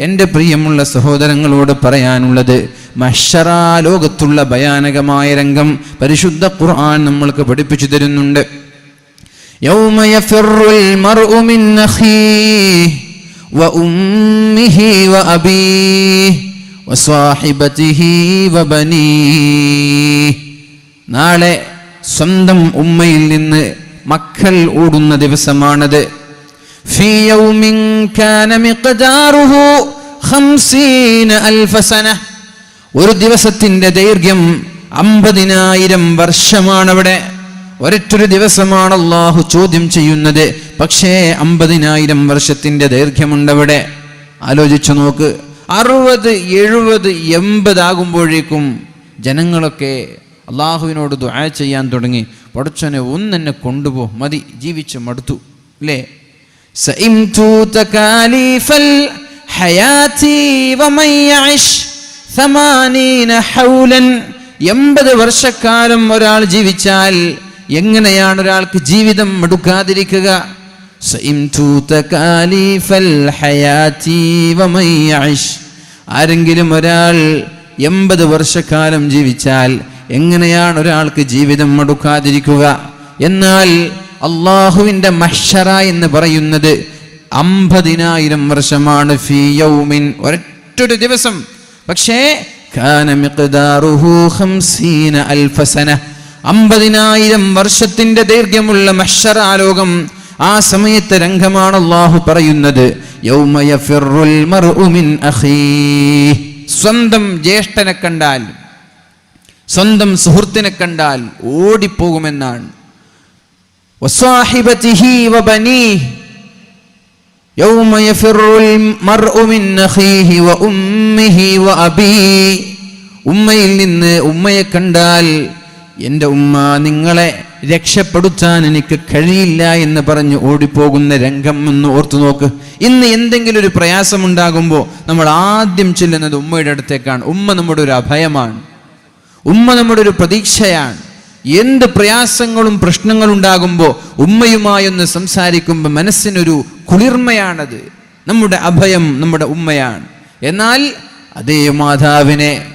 എന്റെ പ്രിയമുള്ള സഹോദരങ്ങളോട് പറയാനുള്ളത് മഷറാലോകത്തുള്ള ഭയാനകമായ രംഗം പരിശുദ്ധ ഖുർആൻ നമ്മൾക്ക് പഠിപ്പിച്ചു തരുന്നുണ്ട്. നാളെ സ്വന്തം ഉമ്മയിൽ നിന്ന് മക്കൾ ഓടുന്ന ദിവസമാണത്. في يوم كان مقداره خمسين ألف سنة ഒരു ദിവസത്തിന്റെ ദൈർഘ്യം അമ്പതിനായിരം വർഷമാണവിടെ ഒരൊറ്റൊരു ദിവസമാണ് അള്ളാഹു ചോദ്യം ചെയ്യുന്നത് പക്ഷേ അമ്പതിനായിരം വർഷത്തിന്റെ ദൈർഘ്യമുണ്ടവിടെ ആലോചിച്ചു നോക്ക് അറുപത് എഴുപത് എൺപതാകുമ്പോഴേക്കും ജനങ്ങളൊക്കെ അള്ളാഹുവിനോട് ദുആ ചെയ്യാൻ തുടങ്ങി പടച്ചനെ ഒന്നെന്നെ കൊണ്ടുപോ മതി ജീവിച്ച് മടുത്തു അല്ലേ سئمت تكاليف الحياة ومن يعش ثمانين حولا എൺപത് വർഷക്കാലം ഒരാൾ ജീവിച്ചാൽ എങ്ങനെയാണ് ഒരാൾക്ക് ജീവിതം മടുക്കാതിരിക്കുക سئمت تكاليف الحياة ومن يعش ആരെങ്കിലും ഒരാൾ എൺപത് വർഷക്കാലം ജീവിച്ചാൽ എങ്ങനെയാണ് ഒരാൾക്ക് ജീവിതം മടുക്കാതിരിക്കുക എന്നാൽ അള്ളാഹുവിന്റെ മഷറ എന്ന് പറയുന്നത് അമ്പതിനായിരം വർഷമാണ് ഫീ ഒരൊറ്റൊരു ദിവസം. പക്ഷേ അമ്പതിനായിരം വർഷത്തിന്റെ ദൈർഘ്യമുള്ള മഷറാലോകം ആ സമയത്തെ രംഗമാണ് അള്ളാഹു പറയുന്നത്. സ്വന്തം ജ്യേഷ്ഠനെ കണ്ടാൽ സ്വന്തം സുഹൃത്തിനെ കണ്ടാൽ ഓടിപ്പോകുമെന്നാണ്. وصاحبته وبنيه يوم يفر المرء من أخيه وأمه وأبيه ഉമ്മയിൽ നിന്ന് ഉമ്മയെ കണ്ടാൽ എൻ്റെ ഉമ്മ നിങ്ങളെ രക്ഷപ്പെടുത്താൻ എനിക്ക് കഴിയില്ല എന്ന് പറഞ്ഞ് ഓടിപ്പോകുന്ന രംഗം ഒന്ന് ഓർത്തു നോക്ക് ഇന്ന് എന്തെങ്കിലും ഒരു പ്രയാസമുണ്ടാകുമ്പോൾ നമ്മൾ ആദ്യം ചെല്ലുന്നത് ഉമ്മയുടെ അടുത്തേക്കാണ് ഉമ്മ നമ്മുടെ ഒരു അഭയമാണ് ഉമ്മ നമ്മുടെ ഒരു പ്രതീക്ഷയാണ് എന്ത് പ്രയാസങ്ങളും പ്രശ്നങ്ങളും ഉണ്ടാകുമ്പോൾ ഉമ്മയുമായൊന്ന് സംസാരിക്കുമ്പോൾ മനസ്സിനൊരു കുളിർമയാണത്. നമ്മുടെ അഭയം നമ്മുടെ ഉമ്മയാണ്. എന്നാൽ അതേ മാതാവിനെ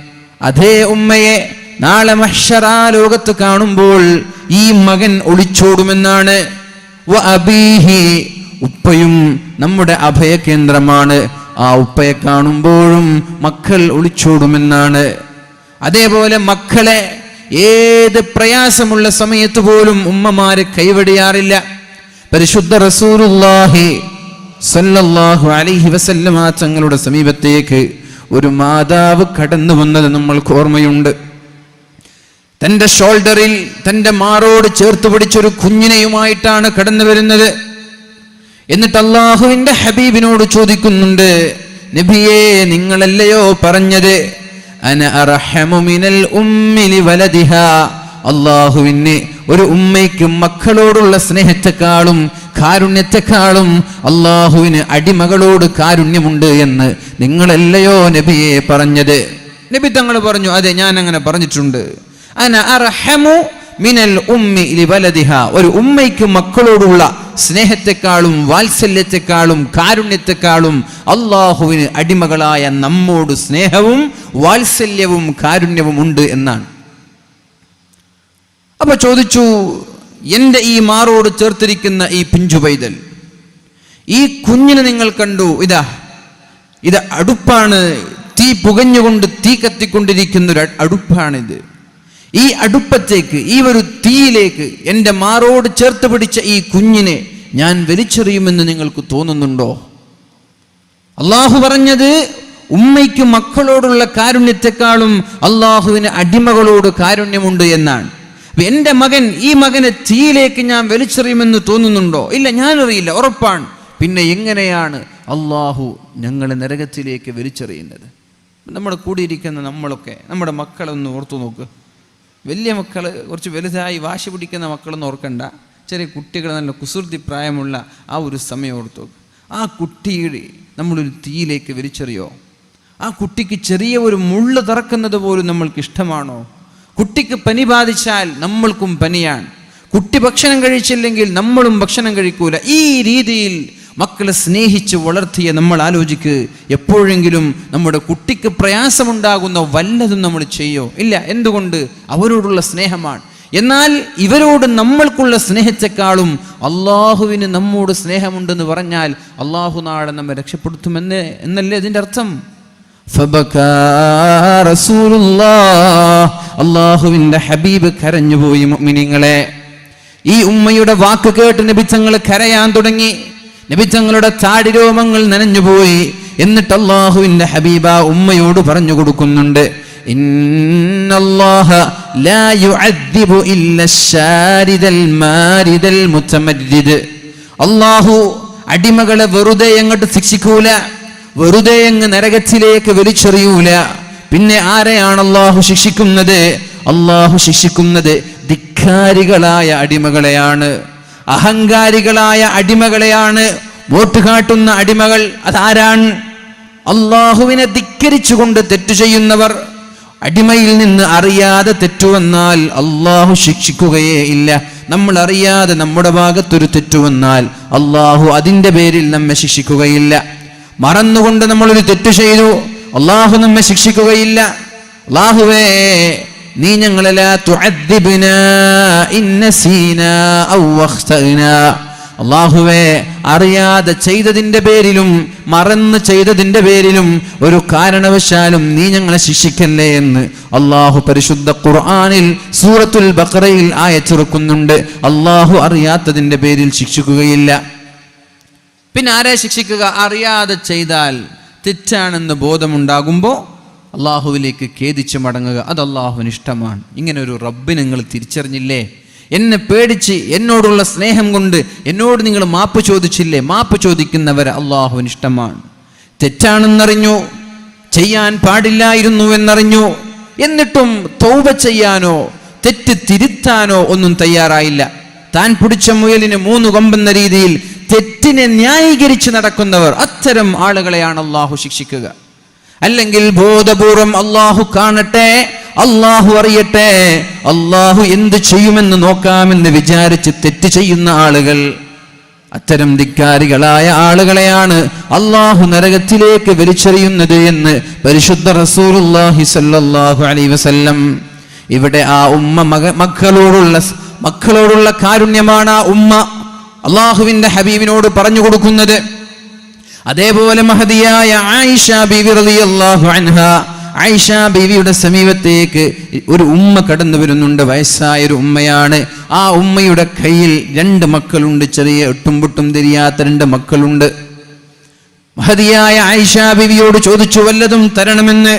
അതേ ഉമ്മയെ നാളെ മഹ്ഷറാ ലോകത്ത് കാണുമ്പോൾ ഈ മകൻ ഒളിച്ചോടുമെന്നാണ്. ഉപ്പയും നമ്മുടെ അഭയകേന്ദ്രമാണ് ആ ഉപ്പയെ കാണുമ്പോഴും മക്കൾ ഒളിച്ചോടുമെന്നാണ്. അതേപോലെ മക്കളെ ഏത് പ്രയാസമുള്ള സമയത്ത് പോലും ഉമ്മമാര് കൈവടിയാറില്ല. പരിശുദ്ധ റസൂലുള്ളാഹി സല്ലല്ലാഹു അലൈഹി വസല്ലമ തങ്ങളുടെ സമീപത്തേക്ക് ഒരു മാതാവ് കടന്നു വന്നത് നമ്മൾക്ക് ഓർമ്മയുണ്ട്. തന്റെ ഷോൾഡറിൽ തന്റെ മാറോട് ചേർത്ത് പിടിച്ചൊരു കുഞ്ഞിനെയുമായിട്ടാണ് കടന്നു വരുന്നത്. എന്നിട്ട് അള്ളാഹുവിന്റെ ഹബീബിനോട് ചോദിക്കുന്നുണ്ട് നബിയേ നിങ്ങളല്ലയോ പറഞ്ഞത്? അന അർഹമു മിനൽ ഉമ്മി ലിവലദിഹാ അള്ളാഹുവിന് ഒരു ഉമ്മയ്ക്കും മക്കളോടുള്ള സ്നേഹത്തെക്കാളും കാരുണ്യത്തെക്കാളും അള്ളാഹുവിന് അടിമകളോട് കാരുണ്യമുണ്ട് എന്ന് നിങ്ങളല്ലയോ നബിയെ പറഞ്ഞത്. നബി തങ്ങൾ പറഞ്ഞു അതെ ഞാൻ അങ്ങനെ പറഞ്ഞിട്ടുണ്ട്. അന അർഹമു മിനൽ ഉമ്മി ലിവലദിഹ ഒരു ഉമ്മയ്ക്ക് മക്കളോടുള്ള സ്നേഹത്തെക്കാളും വാത്സല്യത്തെക്കാളും കാരുണ്യത്തെക്കാളും അള്ളാഹുവിന് അടിമകളായ നമ്മോട് സ്നേഹവും വാത്സല്യവും കാരുണ്യവും ഉണ്ട് എന്നാണ്. അപ്പൊ ചോദിച്ചു എന്റെ ഈ മാറോട് ചേർത്തിരിക്കുന്ന ഈ പിഞ്ചു പൈതൽ ഈ കുഞ്ഞിനെ നിങ്ങൾ കണ്ടു? ഇതാ ഇത് അടുപ്പാണ്. തീ പുകഞ്ഞുകൊണ്ട് തീ കത്തിക്കൊണ്ടിരിക്കുന്ന ഒരു അടുപ്പാണിത്. ഈ അടുപ്പത്തേക്ക് ഈ ഒരു തീയിലേക്ക് എന്റെ മാറോട് ചേർത്ത് പിടിച്ച ഈ കുഞ്ഞിനെ ഞാൻ വലിച്ചെറിയുമെന്ന് നിങ്ങൾക്ക് തോന്നുന്നുണ്ടോ? അള്ളാഹു പറഞ്ഞത് ഉമ്മയ്ക്ക് മക്കളോടുള്ള കാരുണ്യത്തെക്കാളും അള്ളാഹുവിന് അടിമകളോട് കാരുണ്യമുണ്ട് എന്നാണ്. എന്റെ മകൻ ഈ മകനെ തീയിലേക്ക് ഞാൻ വലിച്ചെറിയുമെന്ന് തോന്നുന്നുണ്ടോ? ഇല്ല ഞാനറിയില്ല ഉറപ്പാണ്. പിന്നെ എങ്ങനെയാണ് അള്ളാഹു ഞങ്ങളെ നരകത്തിലേക്ക് വലിച്ചെറിയുന്നത്? നമ്മുടെ കൂടിയിരിക്കുന്ന നമ്മളൊക്കെ നമ്മുടെ മക്കളൊന്ന് ഓർത്തു നോക്ക്. വലിയ മക്കൾ കുറച്ച് വലുതായി വാശി പിടിക്കുന്ന മക്കളൊന്നും ഓർക്കണ്ട. ചെറിയ കുട്ടികൾ നല്ല കുസൃതി പ്രായമുള്ള ആ ഒരു സമയം ഓർത്തു. ആ കുട്ടിയുടെ നമ്മളൊരു തീയിലേക്ക് വലിച്ചെറിയോ? ആ കുട്ടിക്ക് ചെറിയ ഒരു മുള്ള് തറക്കുന്നത് പോലും നമ്മൾക്ക് ഇഷ്ടമാണോ? കുട്ടിക്ക് പനി ബാധിച്ചാൽ നമ്മൾക്കും പനിയാണ്. കുട്ടി ഭക്ഷണം കഴിച്ചില്ലെങ്കിൽ നമ്മളും ഭക്ഷണം കഴിക്കൂല. ഈ രീതിയിൽ മക്കളെ സ്നേഹിച്ച് വളർത്തിയ നമ്മൾ ആലോചിക്ക് എപ്പോഴെങ്കിലും നമ്മുടെ കുട്ടിക്ക് പ്രയാസമുണ്ടാകുന്ന വല്ലതും നമ്മൾ ചെയ്യോ? ഇല്ല എന്തുകൊണ്ട്? അവരോടുള്ള സ്നേഹമാണ്. എന്നാൽ ഇവരോട് നമ്മൾക്കുള്ള സ്നേഹത്തെക്കാളും അള്ളാഹുവിന് നമ്മോട് സ്നേഹമുണ്ടെന്ന് പറഞ്ഞാൽ അള്ളാഹു നാളെ നമ്മെ രക്ഷപ്പെടുത്തുമെന്ന് എന്നല്ലേ അതിന്റെ അർത്ഥം. അള്ളാഹുവിന്റെ ഹബീബ് കരഞ്ഞുപോയി മിനിങ്ങളെ ഈ ഉമ്മയുടെ വാക്ക് കേട്ട് നബിച്ചങ്ങൾ കരയാൻ തുടങ്ങി. നബിച്ചങ്ങളുടെ താടിരോമങ്ങൾ നനഞ്ഞുപോയി എന്നിട്ട് അള്ളാഹുവിന്റെ ഹബീബ ഉമ്മയോട് പറഞ്ഞു കൊടുക്കുന്നുണ്ട്. അള്ളാഹു അടിമകളെ വെറുതെ അങ്ങോട്ട് ശിക്ഷിക്കൂല. വെറുതെ അങ്ങ് നരകത്തിലേക്ക് വലിച്ചെറിയൂല. പിന്നെ ആരെയാണ് അള്ളാഹു ശിക്ഷിക്കുന്നത്? അള്ളാഹു ശിക്ഷിക്കുന്നത് ധിക്കാരികളായ അടിമകളെയാണ്. അഹങ്കാരികളായ അടിമകളെയാണ് വോട്ട് കാട്ടുന്ന അടിമകൾ. അതാരാണ്? അള്ളാഹുവിനെ ധിക്കരിച്ചുകൊണ്ട് തെറ്റു ചെയ്യുന്നവർ. അടിമയിൽ നിന്ന് അറിയാതെ തെറ്റുവന്നാൽ അള്ളാഹു ശിക്ഷിക്കുകയേ ഇല്ല. നമ്മൾ അറിയാതെ നമ്മുടെ ഭാഗത്തൊരു തെറ്റുവന്നാൽ അള്ളാഹു അതിന്റെ പേരിൽ നമ്മെ ശിക്ഷിക്കുകയില്ല. മറന്നുകൊണ്ട് നമ്മളൊരു തെറ്റ് ചെയ്തു അള്ളാഹു നമ്മെ ശിക്ഷിക്കുകയില്ല. അള്ളാഹുവേ നീ ഞങ്ങളെ അറിയാതെ ചെയ്തതിന്റെ പേരിലും മറന്ന് ചെയ്തതിന്റെ പേരിലും ഒരു കാരണവശാലും നീ ഞങ്ങളെ ശിക്ഷിക്കല്ലേ എന്ന് അള്ളാഹു പരിശുദ്ധ ഖുർആാനിൽ സൂറത്തുൽ ബഖറയിൽ ആയച്ചിറക്കുന്നുണ്ട്. അള്ളാഹു അറിയാത്തതിന്റെ പേരിൽ ശിക്ഷിക്കുകയില്ല. പിന്നെ ആരെ ശിക്ഷിക്കുക? അറിയാതെ ചെയ്താൽ തെറ്റാണെന്ന് ബോധമുണ്ടാകുമ്പോൾ അള്ളാഹുവിലേക്ക് ഖേദിച്ച് മടങ്ങുക അത് അള്ളാഹുവിന് ഇഷ്ടമാണ്. ഇങ്ങനെ ഒരു റബ്ബ് നിങ്ങൾ തിരിച്ചറിഞ്ഞില്ലേ? എന്നെ പേടിച്ച് എന്നോടുള്ള സ്നേഹം കൊണ്ട് എന്നോട് നിങ്ങൾ മാപ്പ് ചോദിച്ചില്ലേ? മാപ്പ് ചോദിക്കുന്നവരെ അള്ളാഹുവിന് ഇഷ്ടമാണ്. തെറ്റാണെന്നറിഞ്ഞു ചെയ്യാൻ പാടില്ലായിരുന്നു എന്നറിഞ്ഞു എന്നിട്ടും തൗബ ചെയ്യാനോ തെറ്റ് തിരുത്താനോ ഒന്നും തയ്യാറായില്ല. താൻ പിടിച്ച മുയലിന് മൂന്ന് കൊമ്പെന്ന രീതിയിൽ തെറ്റിനെ ന്യായീകരിച്ച് നടക്കുന്നവർ അത്തരം ആളുകളെയാണ് അള്ളാഹു ശിക്ഷിക്കുക. അല്ലെങ്കിൽ ബോധപൂർവം അള്ളാഹു കാണട്ടെ അള്ളാഹു അറിയട്ടെ അള്ളാഹു എന്ത് ചെയ്യുമെന്ന് നോക്കാമെന്ന് വിചാരിച്ച് തെറ്റ് ചെയ്യുന്ന ആളുകൾ അത്തരം ധിക്കാരികളായ ആളുകളെയാണ് അള്ളാഹു നരകത്തിലേക്ക് വലിച്ചെറിയുന്നത് എന്ന് പരിശുദ്ധ റസൂലുള്ളാഹി സല്ലാഹു അലൈഹി വസല്ലം ഇവിടെ ആ ഉമ്മ മക മക്കളോടുള്ള മക്കളോടുള്ള കാരുണ്യമാണ് ആ ഉമ്മ. അള്ളാഹുവിന്റെ ഹബീബിനോട് പറഞ്ഞു കൊടുക്കുന്നത്. അതേപോലെ മഹതിയായ ആയിഷ ബിവി റളിയല്ലാഹു അൻഹ ആയിഷ ബിവിയുടെ സമീപത്തേക്ക് ഒരു ഉമ്മ കടന്നു വരുന്നുണ്ട്. വയസ്സായ ഒരു ഉമ്മയാണ്. ആ ഉമ്മയുടെ കയ്യിൽ രണ്ട് മക്കളുണ്ട്. ചെറിയ ഒട്ടും പൊട്ടും തിരിയാത്ത രണ്ട് മക്കളുണ്ട്. മഹതിയായ ആയിഷ ബിവിയോട് ചോദിച്ചു വല്ലതും തരണമെന്ന്?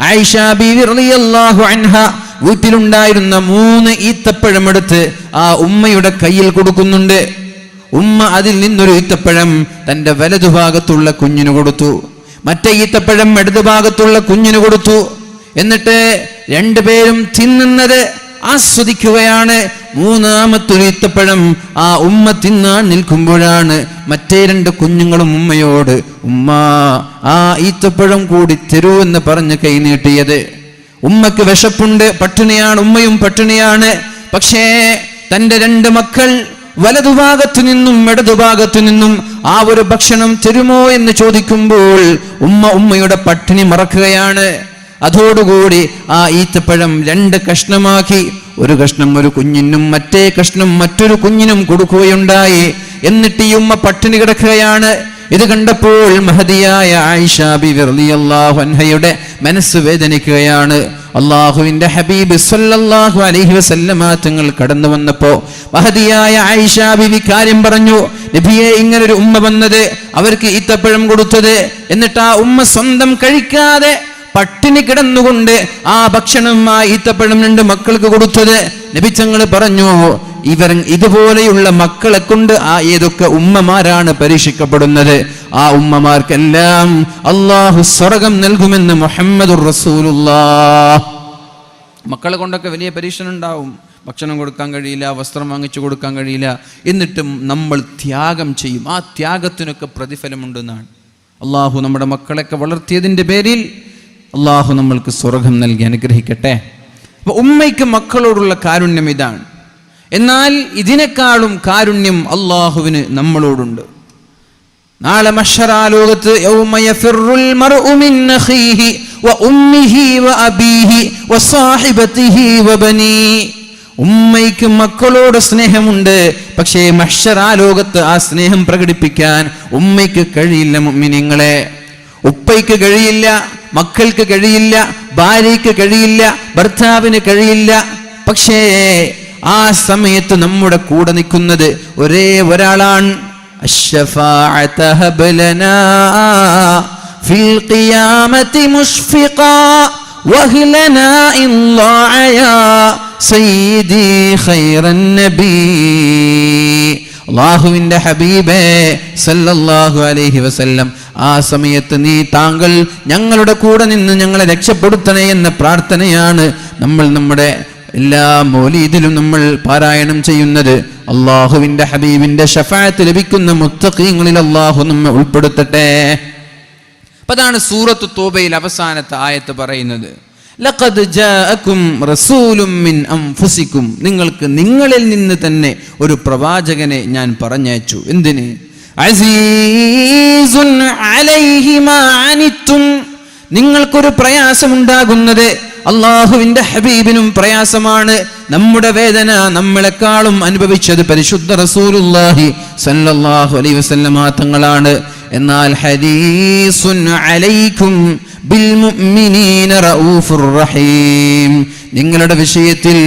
ആയിഷ ബീവി റളിയല്ലാഹു അൻഹ വീട്ടിലുണ്ടായിരുന്ന മൂന്ന് ഈത്തപ്പഴം എടുത്ത് ആ ഉമ്മയുടെ കയ്യിൽ കൊടുക്കുന്നുണ്ട്. ഉമ്മ അതിൽ നിന്നൊരു ഈത്തപ്പഴം തന്റെ വലതുഭാഗത്തുള്ള കുഞ്ഞിന് കൊടുത്തു. മറ്റേ ഈത്തപ്പഴം ഇടതുഭാഗത്തുള്ള കുഞ്ഞിന് കൊടുത്തു. എന്നിട്ട് രണ്ടുപേരും തിന്നുന്നത് ആസ്വദിക്കുകയാണ്. മൂന്നാമത്തൊരു ഈത്തപ്പഴം ആ ഉമ്മ തിന്നാൻ നിൽക്കുമ്പോഴാണ് മറ്റേ രണ്ട് കുഞ്ഞുങ്ങളും ഉമ്മയോട് ഉമ്മ ആ ഈത്തപ്പഴം കൂടി തരൂ എന്ന് പറഞ്ഞ് കൈനീട്ടിയത് ഉമ്മക്ക് വിശപ്പുണ്ട് പട്ടിണിയാണ് ഉമ്മയും പട്ടിണിയാണ്. പക്ഷേ തന്റെ രണ്ട് മക്കൾ വലതുഭാഗത്തു നിന്നും ഇടതുഭാഗത്തു നിന്നും ആ ഒരു ഭക്ഷണം തരുമോ എന്ന് ചോദിക്കുമ്പോൾ ഉമ്മ ഉമ്മയുടെ പട്ടിണി മറക്കുകയാണ്. അതോടുകൂടി ആ ഈത്തപ്പഴം രണ്ട് കഷ്ണമാക്കി ഒരു കഷ്ണം ഒരു കുഞ്ഞിനും മറ്റേ കഷ്ണം മറ്റൊരു കുഞ്ഞിനും കൊടുക്കുകയുണ്ടായി. എന്നിട്ട് ഈ ഉമ്മ പട്ടിണി കിടക്കുകയാണ്. ഇത് കണ്ടപ്പോൾ മഹതിയായ ആയിഷാബി ബിബി റളിയല്ലാഹു അൻഹയുടെ മനസ്സ് വേദനിക്കുകയാണ്. അള്ളാഹുവിന്റെ ഹബീബ് സല്ലല്ലാഹു അലൈഹി വസല്ലമ തങ്ങൾ കടന്നു വന്നപ്പോ മഹതിയായ ആയിഷ ബിബി കാര്യം പറഞ്ഞു നബിയെ ഇങ്ങനൊരു ഉമ്മ വന്നത് അവർക്ക് ഈത്തപ്പഴം കൊടുത്തത്. എന്നിട്ട് ആ ഉമ്മ സ്വന്തം കഴിക്കാതെ പട്ടിണി കിടന്നുകൊണ്ട് ആ ഭക്ഷണം ആ ഈത്തപ്പഴം രണ്ട് മക്കൾക്ക് കൊടുത്തത്. നബിച്ചങ്ങൾ പറഞ്ഞു ഇവർ ഇതുപോലെയുള്ള മക്കളെ കൊണ്ട് ആ ഏതൊക്കെ ഉമ്മമാരാണ് പരീക്ഷിക്കപ്പെടുന്നത്? ആ ഉമ്മമാർക്കെല്ലാം അള്ളാഹു സ്വർഗം നൽകുമെന്ന് മുഹമ്മദുർ റസൂലുള്ള മക്കളെ കൊണ്ടൊക്കെ വലിയ പരീക്ഷണം ഉണ്ടാവും. ഭക്ഷണം കൊടുക്കാൻ കഴിയില്ല വസ്ത്രം വാങ്ങിച്ചു കൊടുക്കാൻ കഴിയില്ല. എന്നിട്ടും നമ്മൾ ത്യാഗം ചെയ്യും. ആ ത്യാഗത്തിനൊക്കെ പ്രതിഫലമുണ്ടെന്നാണ്. അള്ളാഹു നമ്മുടെ മക്കളെയൊക്കെ വളർത്തിയതിന്റെ പേരിൽ അള്ളാഹു നമ്മൾക്ക് സ്വർഗം നൽകി അനുഗ്രഹിക്കട്ടെ. അപ്പോൾ ഉമ്മയ്ക്ക് മക്കളോടുള്ള കാരുണ്യം ഇതാണ്. എന്നാൽ ഇതിനേക്കാളും കാരുണ്യം അള്ളാഹുവിന് നമ്മളോടുണ്ട്. നാളെ മഷറാലോകത്ത് ഉമ്മയ്ക്ക് മക്കളോട് സ്നേഹമുണ്ട്. പക്ഷേ മഷറാലോകത്ത് ആ സ്നേഹം പ്രകടിപ്പിക്കാൻ ഉമ്മയ്ക്ക് കഴിയില്ല മുഅ്മിനീങ്ങളെ. ഉപ്പയ്ക്ക് കഴിയില്ല മക്കൾക്ക് കഴിയില്ല ഭാര്യയ്ക്ക് കഴിയില്ല ഭർത്താവിന് കഴിയില്ല. പക്ഷേ ആ സമയത്ത് നമ്മുടെ കൂടെ നിൽക്കുന്നത് ഒരേ ഒരാളാണ്. അള്ളാഹുവിന്റെ ഹബീബേ സല്ലല്ലാഹു അലൈഹി വസല്ലം ആ സമയത്ത് നീ താങ്കൾ ഞങ്ങളുടെ കൂടെ നിന്ന് ഞങ്ങളെ രക്ഷപ്പെടുത്തണേ എന്ന പ്രാർത്ഥനയാണ് നമ്മൾ നമ്മുടെ എല്ലാ മൗലീദിലും നമ്മൾ പാരായണം ചെയ്യുന്നത് അള്ളാഹുവിന്റെ ഹബീബിന്റെ ഷഫായത്ത് ലഭിക്കുന്ന മുത്തഖീങ്ങളിൽ അള്ളാഹു നമ്മെ ഉൾപ്പെടുത്തട്ടെ. അപ്പൊ അതാണ് സൂറത്ത് തോബയിൽ അവസാനത്തെ ആയത്ത് പറയുന്നത്. ലഖദ് അൻഫുസിക്കും. നിങ്ങൾക്ക് നിങ്ങളിൽ നിന്ന് തന്നെ ഒരു പ്രവാചകനെ ഞാൻ പറഞ്ഞയച്ചു. എന്തിന്? അസീസുൻ നിങ്ങൾക്കൊരു പ്രയാസമുണ്ടാകുന്നത് അള്ളാഹുവിന്റെ ഹബീബിനും പ്രയാസമാണ് നമ്മുടെ വേദന നമ്മളെക്കാളും അനുഭവിച്ചത് പരിശുദ്ധ റസൂലുള്ളാഹി സല്ലല്ലാഹു അലൈഹി വസല്ലമ തങ്ങളാണ് എന്നാൽ ഹദീസുൻ അലൈക്കും ബിൽ മുഅ്മിനീന റഊഫുർ റഹീം. നിങ്ങളുടെ വിഷയത്തിൽ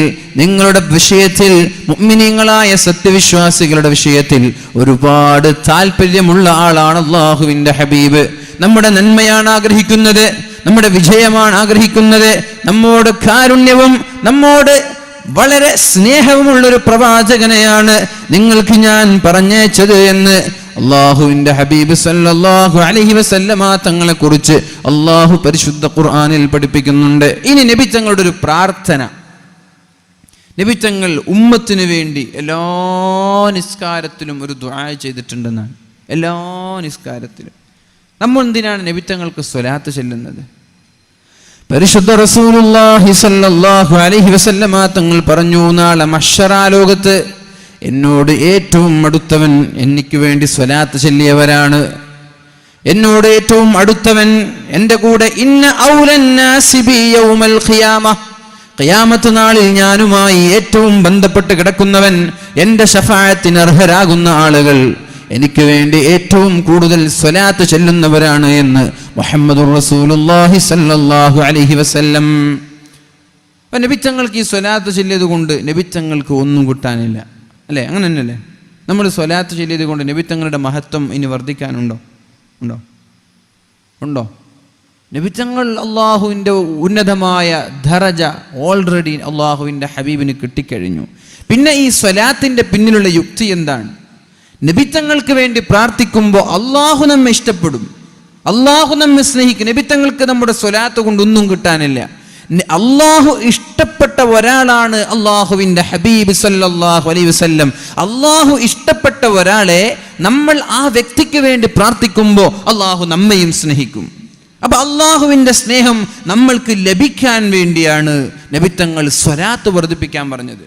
നിങ്ങളുടെ വിഷയത്തിൽ മുഅ്മിനീങ്ങളായ സത്യവിശ്വാസികളുടെ വിഷയത്തിൽ ഒരുപാട് താല്പര്യമുള്ള ആളാണ് അള്ളാഹുവിന്റെ ഹബീബ്. നമ്മുടെ നന്മയാണ് ആഗ്രഹിക്കുന്നത്. നമ്മുടെ വിജയമാണ് ആഗ്രഹിക്കുന്നത്. നമ്മോട് കാരുണ്യവും നമ്മോട് വളരെ സ്നേഹവുമുള്ളൊരു പ്രവാചകനെയാണ് നിങ്ങൾക്ക് ഞാൻ പറഞ്ഞയച്ചത് എന്ന് അള്ളാഹുവിന്റെ ഹബീബ് സല്ലാഹു അലഹി വസല്ലമാ തങ്ങളെ കുറിച്ച് അള്ളാഹു പരിശുദ്ധ ഖുർആാനിൽ പഠിപ്പിക്കുന്നുണ്ട്. ഇനി നബി തങ്ങളുടെ ഒരു പ്രാർത്ഥന. നബി തങ്ങൾ ഉമ്മത്തിനു വേണ്ടി എല്ലാ നിസ്കാരത്തിലും ഒരു ദുആ ചെയ്തിട്ടുണ്ടെന്നാണ്. എല്ലാ നിസ്കാരത്തിലും. നമ്മൾ എന്തിനാണ് നബിത്തങ്ങൾക്ക് സ്വലാത്ത് ചെല്ലുന്നത്? പരിശുദ്ധ സല്ലല്ലാഹു അലൈഹി വസല്ലമ തങ്ങൾ പറഞ്ഞു നാളെ മഷറാലോകത്ത് ലോകത്ത് എന്നോട് ഏറ്റവും അടുത്തവൻ എനിക്ക് വേണ്ടി സ്വലാത്ത് ചൊല്ലിയവരാണ്. എന്നോട് ഏറ്റവും അടുത്തവൻ എന്റെ കൂടെ ഇന്ന ഖിയാമ. ഖിയാമത്ത് നാളിൽ ഞാനുമായി ഏറ്റവും ബന്ധപ്പെട്ട് കിടക്കുന്നവൻ എന്റെ ഷഫായത്തിന് അർഹരാകുന്ന ആളുകൾ. എനിക്ക് വേണ്ടി ഏറ്റവും കൂടുതൽ സ്വലാത്ത് ചെല്ലുന്നവരാണ് എന്ന് മുഹമ്മദ് റസൂലുള്ളാഹി സല്ലല്ലാഹു അലൈഹി വസല്ലം. അപ്പം നബിത്തങ്ങൾക്ക് ഈ സ്വലാത്ത് ചൊല്ലിയത് കൊണ്ട് നബിത്തങ്ങൾക്ക് ഒന്നും കിട്ടാനില്ല. അല്ലേ? അങ്ങനെ തന്നെയല്ലേ? നമ്മൾ സ്വലാത്ത് ചൊല്ലിയത് കൊണ്ട് നബിത്തങ്ങളുടെ മഹത്വം ഇനി വർദ്ധിക്കാനുണ്ടോ? ഉണ്ടോ? ഉണ്ടോ? നബിത്തങ്ങൾ അള്ളാഹുവിന്റെ ഉന്നതമായ ധറജ ഓൾറെഡി അള്ളാഹുവിന്റെ ഹബീബിന് കിട്ടിക്കഴിഞ്ഞു. പിന്നെ ഈ സ്വലാത്തിന്റെ പിന്നിലുള്ള യുക്തി എന്താണ്? നബിത്തങ്ങൾക്ക് വേണ്ടി പ്രാർത്ഥിക്കുമ്പോൾ അള്ളാഹു നമ്മെ ഇഷ്ടപ്പെടും. അള്ളാഹു നമ്മെ സ്നേഹിക്കും. നബിത്തങ്ങൾക്ക് നമ്മുടെ സ്വലാത്ത് കൊണ്ട് ഒന്നും കിട്ടാനില്ല. അള്ളാഹു ഇഷ്ടപ്പെട്ട ഒരാളാണ് അള്ളാഹുവിന്റെ ഹബീബ് സല്ലാഹു അലൈ വസ്ല്ലം. അള്ളാഹു ഇഷ്ടപ്പെട്ട ഒരാളെ നമ്മൾ ആ വ്യക്തിക്ക് വേണ്ടി പ്രാർത്ഥിക്കുമ്പോൾ അള്ളാഹു നമ്മയും സ്നേഹിക്കും. അപ്പൊ അള്ളാഹുവിന്റെ സ്നേഹം നമ്മൾക്ക് ലഭിക്കാൻ വേണ്ടിയാണ് നബിത്തങ്ങൾ സ്വരാത്ത് വർദ്ധിപ്പിക്കാൻ പറഞ്ഞത്.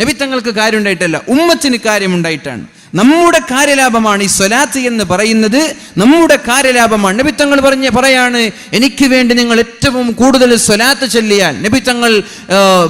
നബിത്തങ്ങൾക്ക് കാര്യമുണ്ടായിട്ടല്ല ഉമ്മത്തിന് കാര്യമുണ്ടായിട്ടാണ്. നമ്മുടെ കാര്യലാഭമാണ് ഈ സ്വലാത്ത് എന്ന് പറയുന്നത്. നമ്മുടെ കാര്യലാഭമാണ്. നബിത്തങ്ങൾ പറഞ്ഞ പറയാണ് എനിക്ക് വേണ്ടി നിങ്ങൾ ഏറ്റവും കൂടുതൽ സ്വലാത്ത് ചൊല്ലിയാൽ നബിത്തങ്ങൾ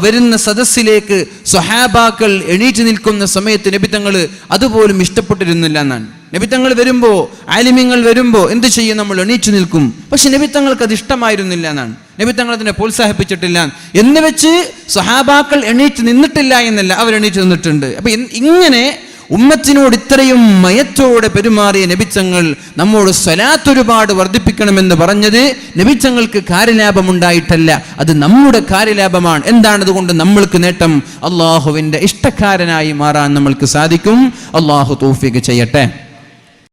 വരുന്ന സദസ്സിലേക്ക് സ്വഹാബാക്കൾ എണീറ്റ് നിൽക്കുന്ന സമയത്ത് നബിത്തങ്ങൾ അതുപോലും ഇഷ്ടപ്പെട്ടിരുന്നില്ല എന്നാണ്. നബിത്തങ്ങൾ വരുമ്പോൾ ആലിമ്യങ്ങൾ വരുമ്പോൾ എന്ത് ചെയ്യും? നമ്മൾ എണീറ്റ് നിൽക്കും. പക്ഷെ നബിത്തങ്ങൾക്ക് അത് ഇഷ്ടമായിരുന്നില്ല എന്നാണ്. നബിത്തങ്ങൾ അതിനെ പ്രോത്സാഹിപ്പിച്ചിട്ടില്ല. എന്ന് വെച്ച് സഹാബാക്കൾ എണീറ്റ് നിന്നിട്ടില്ല എന്നല്ല. അവർ എണീറ്റ് നിന്നിട്ടുണ്ട്. അപ്പൊ ഇങ്ങനെ ഉമ്മത്തിനോട് ഇത്രയും മയത്തോടെ പെരുമാറിയ നബിച്ചങ്ങൾ നമ്മോട് സ്വലാത്ത് ഒരുപാട് വർദ്ധിപ്പിക്കണമെന്ന് പറഞ്ഞത് നബിച്ചങ്ങൾക്ക് കാര്യലാഭമുണ്ടായിട്ടല്ല. അത് നമ്മുടെ കാര്യലാഭമാണ്. എന്താണതുകൊണ്ട് നമ്മൾക്ക് നേട്ടം? അള്ളാഹുവിന്റെ ഇഷ്ടക്കാരനായി മാറാൻ നമ്മൾക്ക് സാധിക്കും. അള്ളാഹു തോഫിക്ക് ചെയ്യട്ടെ.